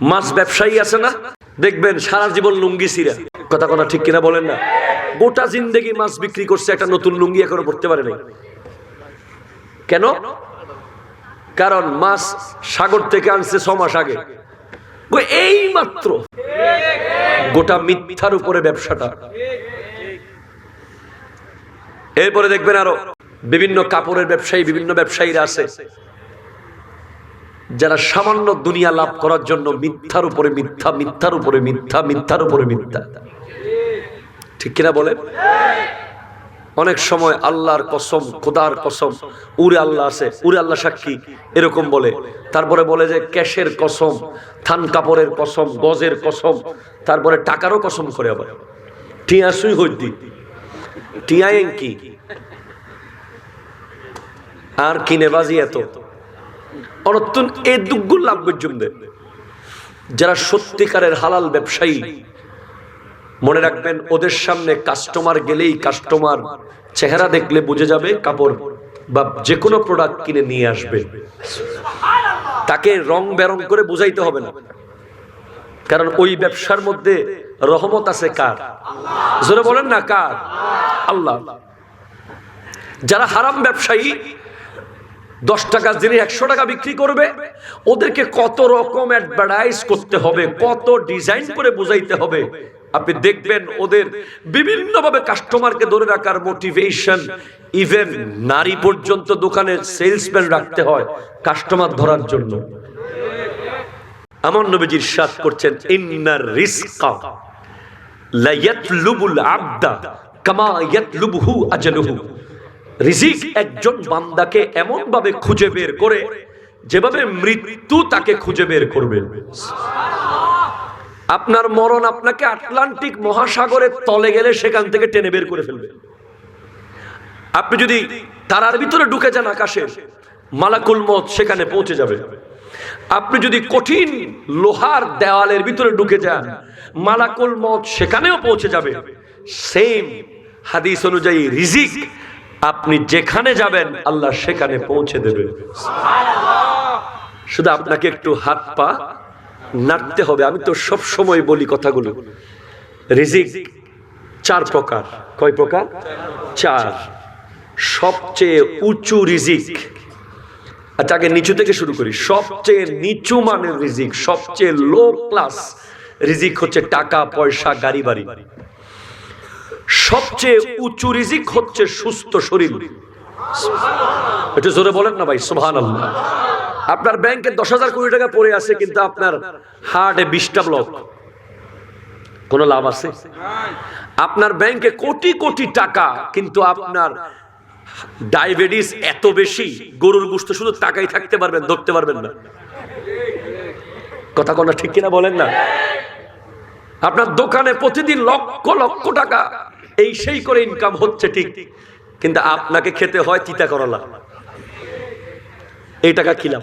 মাছ ব্যবসায়ী আছে না? দেখবেন সারা জীবন লুঙ্গি সিরা কথা কথা ঠিক কিনা বলেন না। গোটা জিন্দেগি মাছ বিক্রি করছে একটা নতুন লুঙ্গি এখনও পড়তে পারে নাই। কেন? কারণ মাছ সাগর থেকে আনছে ছ মাস আগে। এই মাত্র গোটা মিথ্যার উপরে ব্যবসাটা। এরপরে দেখবেন আরও বিভিন্ন কাপড়ের ব্যবসায়ী, বিভিন্ন ব্যবসায়ীরা আছে। যারা সামান্য দুনিয়া লাভ করার জন্য মিথ্যার উপরে মিথ্যা, মিথ্যার উপরে মিথ্যা, মিথ্যার উপরে মিথ্যা। ঠিক কিনা বলেন? অনেক সময় আল্লাহর কসম, খোদার কসম, উরে আল্লাহ আছে, উরে আল্লাহ সাক্ষী, এরকম বলে। তারপরে বলে যে ক্যাশের কসম, থান কাপড়ের কসম, গজের কসম, তারপরে টাকারও কসম করে আবার। টিয়া সুই হইদি টিয়াইং কি? আর কিনে বাজি এত। অনতুন এই দুগুল লাভ পর্যন্ত যারা সত্যিকারের হালাল ব্যবসায়ী, মনে রাখবেন ওদের সামনে কাস্টমার গেলেই কাস্টমার চেহারা দেখলে বুঝে যাবে কাপড় বা যে কোনো প্রোডাক্ট কিনে নিয়ে আসবে। তাকে রং বেরং করে বুঝাইতে হবে না। কারণ ওই ব্যবসার মধ্যে রহমত আছে কার? জোরে বলেন না কার? আল্লাহ। যারা হারাম ব্যবসায়ী দশ টাকা জিনিস একশো টাকা বিক্রি করবে, ওদেরকে কত রকম অ্যাডভার্টাইজ করতে হবে, কত ডিজাইন করে বুঝাইতে হবে। আপনি দেখবেন ওদের বিভিন্নভাবে কাস্টমারকে ধরে রাখার মোটিভেশন ইভেন নারী পর্যন্ত দোকানে সেলসম্যান রাখতে হয় কাস্টমার ধরার জন্য। আমার নবীজির সাথ করছেন ইন্নার রিস্কা লা ইয়াতলুবুল আবদা কামা ইয়াতলুবহু আজলুহু। রিজিক একজন বান্দাকে এমন ভাবে খুঁজে বের করে যেভাবে মৃত্যু তাকে খুঁজে বের করবে। আপনার মরণ আপনাকে আটলান্টিক মহাসাগরের তলে গেলে সেখান থেকে টেনে বের করে ফেলবে। আপনি যদি তারার ভিতরে ঢুকে যান আকাশে, মালাকুল মত সেখানে পৌঁছে যাবে। আপনি যদি কঠিন লোহার দেওয়ালের ভিতরে ঢুকে যান, মালাকুল মত সেখানেও পৌঁছে যাবে। সেম হাদিস অনুযায়ী রিজিক আপনি যেখানে যাবেন, আল্লাহ সেখানে পৌঁছে দেবে। শুধু আপনাকে একটু হাত পা নাড়তে হবে। আমি তো সব সময় বলি কথাগুলো। রিজিক চার প্রকার। কয় প্রকার? চার। সবচেয়ে উঁচু রিজিক। আচ্ছা আগে নিচু থেকে শুরু করি। সবচেয়ে নিচু মানের রিজিক, সবচেয়ে লো ক্লাস রিজিক হচ্ছে টাকা, পয়সা, গাড়ি, বাড়ি। সবচেয়ে উঁচু রিজিক হচ্ছে সুস্থ শরীর। একটু জোরে বলেন না ভাই সুহান আপনার ব্যাংকে দশ হাজার কোটি টাকা পড়ে আছে, কিন্তু আপনার হার্টে বিশটা ব্লক কোনো লাভ আছে? আপনার ব্যাংকে কোটি কোটি টাকা, কিন্তু আপনার ডায়াবেটিস এত বেশি, গরুর গুস্ত শুধু টাকাই থাকতে পারবেন, ধরতে পারবেন না। কথা কোনা ঠিক কিনা বলেন না? আপনার দোকানে প্রতিদিন লক্ষ লক্ষ টাকা এই সেই করে ইনকাম হচ্ছে ঠিক। কিন্তু আপনাকে খেতে হয় তিতা করলা। এই টাকা খিলাম।